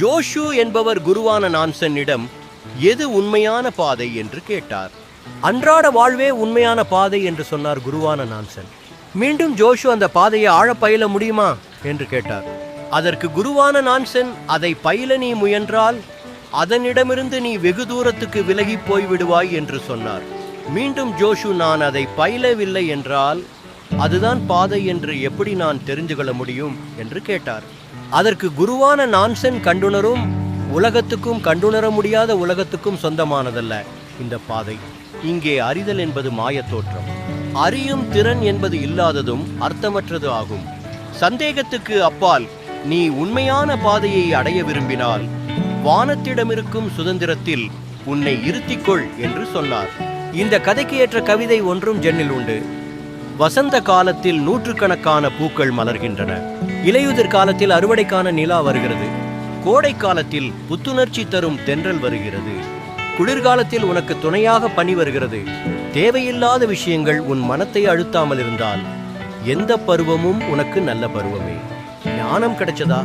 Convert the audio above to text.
Josh என்பவர் குருவான நான்சனிடம் எது உண்மையான பாதை? என்று கேட்டார். அன்றாட வாழ்வே உண்மையான பாதை என்று சொன்னார் குருவான நான்சன். மீண்டும் ஜோஷு அந்த பாதையை ஆழ பயில முடியுமா? என்று கேட்டார். அதற்கு குருவான நான்சன் அதை பயில நீ முயன்றால் அதனிடமிருந்து நீ வெகு தூரத்துக்கு விலகி போய் விடுவாய் என்று சொன்னார். மீண்டும் ஜோஷு நான் அதை பயிலவில்லை என்றால் அதுதான் பாதை என்று எப்படி நான் தெரிந்து கொள்ள முடியும் என்று கேட்டார். அதற்கு குருவான நான்சென் கண்டுணரும் உலகத்துக்கும் கண்டுணர முடியாத உலகத்துக்கும் சொந்தமானதல்ல இந்த பாதை. இங்கே அறிதல் என்பது மாயத் தோற்றம். அறியும் திறன் என்பது இல்லாததும் அர்த்தமற்றது ஆகும். சந்தேகத்துக்கு அப்பால் நீ உண்மையான பாதையை அடைய விரும்பினால் வானத்திடமிருக்கும் சுதந்திரத்தில் உன்னை இருத்திக்கொள் என்று சொன்னார். இந்த கதைக்கு ஏற்ற கவிதை ஒன்றும் ஜென்னில் உண்டு. வசந்த காலத்தில் நூற்றுக்கணக்கான பூக்கள் மலர்கின்றன. இலையுதிர் காலத்தில் அறுவடைக்கான நிலா வருகிறது. கோடை காலத்தில் புத்துணர்ச்சி தரும் தென்றல் வருகிறது. குளிர்காலத்தில் உனக்கு துணையாக பனி வருகிறது. தேவையில்லாத விஷயங்கள் உன் மனத்தை அழுத்தாமல் இருந்தால் எந்த பருவமும் உனக்கு நல்ல பருவமே. ஞானம் கிடைச்சதா?